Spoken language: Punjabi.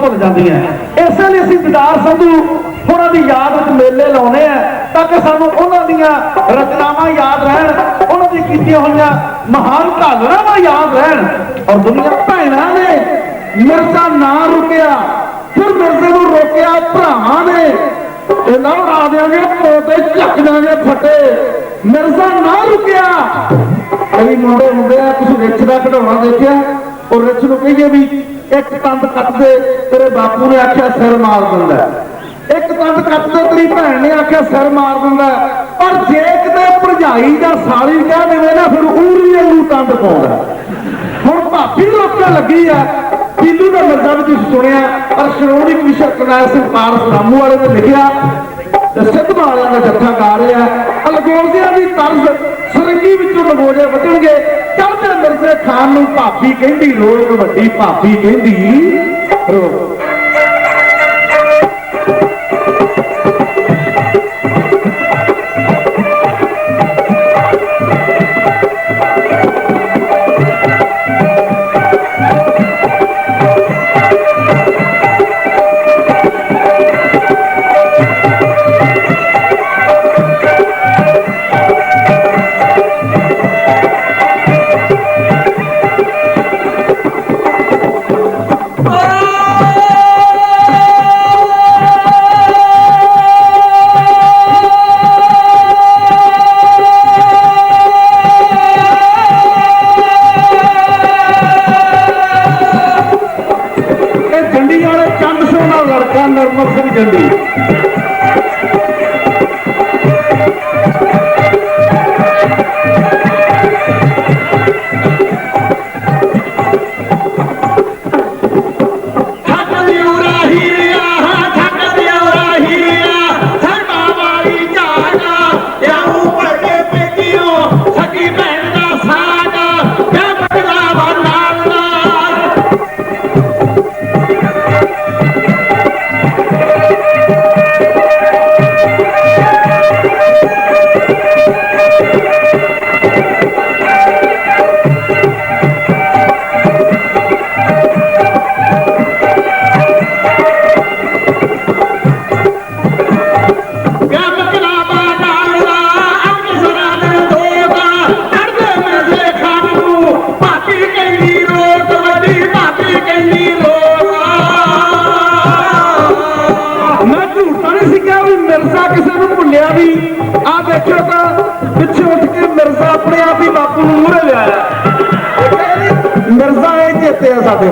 ਭੁੱਲ ਜਾਂਦੀਆਂ ਇਸੇ ਲਈ ਅਸੀਂ ਦਿਦਾਰ ਸੰਧੂ ਉਹਨਾਂ ਦੀ ਯਾਦ ਵਿੱਚ ਮੇਲੇ ਲਾਉਨੇ ਆ ਤਾਂ ਕਿ ਸਾਨੂੰ ਉਹਨਾਂ ਦੀਆਂ ਰਚਨਾਵਾਂ ਯਾਦ ਰਹਿਣ, ਉਹਨਾਂ ਦੀ ਕੀਤੀਆਂ ਹੋਈਆਂ ਮਹਾਨ ਘਾਲਣਾਵਾਂ ਯਾਦ ਰਹਿਣ। ਔਰ ਦੁਨੀਆ ਭੈਣਾਂ ਨੇ ਮਿਰਜ਼ਾ ਨਾ ਰੁਕਿਆ, ਫਿਰ ਮਿਰਜ਼ੇ ਨੂੰ ਰੋਕਿਆ ਭਰਾਵਾਂ ਨੇ। ਇਹਨਾਂ ਨੂੰ ਰਾ ਦਿਆਂਗੇ ਪੋਤੇ ਚੱਕ ਦਾਂਗੇ ਫੱਟੇ। ਮਿਰਜ਼ਾ ਨਾ ਰੁਕਿਆ। ਕਈ ਮੁੰਡੇ ਹੁੰਦੇ ਆ, ਤੁਸੀਂ ਰਿੱਛ ਦਾ ਕਢਾਉਣਾ ਦੇਖਿਆ? ਉਹ ਰਿੱਛ ਨੂੰ ਕਹੀਏ ਵੀ ਇੱਕ ਤੰਦ ਕੱਟਦੇ, ਤੇਰੇ ਬਾਪੂ ਨੇ ਆਖਿਆ ਸਿਰ ਮਾਰ ਦਿੰਦਾ। ਇੱਕ ਤੰਦ ਕੱਟ ਤੇਰੀ ਭੈਣ ਨੇ ਆਖਿਆ ਸਿਰ ਮਾਰ ਦਿੰਦਾ। ਪਰ ਜੇ ਕਿਤੇ ਭਰਜਾਈ ਜਾਂ ਸਾਲੀ ਕਹਿ ਦੇਵੇ ਨਾ, ਫਿਰ ਉਰੀ ਨੂੰ ਤੰਦ ਪਾਉਂਦਾ। ਹੁਣ ਭਾਬੀ ਰੋਕਣ ਲੱਗੀ ਆ ਪੀਲੂ ਦਾ ਮਿਰਜ਼ਾ ਵੀ ਤੁਸੀਂ ਸੁਣਿਆ, ਪਰ ਸ਼੍ਰੋਮਣੀ ਕਮਿਸ਼ਨ ਕਰਨਾਲ ਸਿੰਘ ਪਾਰਸ ਰਾਮੂ ਵਾਲੇ ਨੇ ਲਿਖਿਆ ਤੇ ਸਿੱਧ ਵਾਲਿਆਂ ਦਾ ਜੱਥਾ ਗਾ ਰਿਹਾ ਅਲਗੋਜ਼ਿਆਂ ਦੀ ਤਰਜ਼ ਸਰੰਗੀ ਵਿੱਚੋਂ ਲਗੋਜੇ ਵਧਣਗੇ ਚੜ੍ਹਦੇ ਮਿਰਜ਼ੇ ਖਾਨ ਨੂੰ ਭਾਬੀ ਕਹਿੰਦੀ ਲੋਕ ਵੱਡੀ ਭਾਬੀ ਕਹਿੰਦੀ, ਰੋ। ਸਰਕਾਰ ਦਾ ਨਰਮਲ ਸਿੰਘ ਜੰਡੀ। ਦੇਖਿਓ ਤਾਂ ਪਿੱਛੇ ਉੱਠ ਕੇ ਮਿਰਜ਼ਾ ਆਪਣੇ ਆਪ ਹੀ ਬਾਪੂ ਨੂੰ ਮੂਹਰੇ ਲਿਆਇਆ। ਮਿਰਜ਼ਾ ਇਹ ਚੇਤੇ ਆ ਸਾਡੇ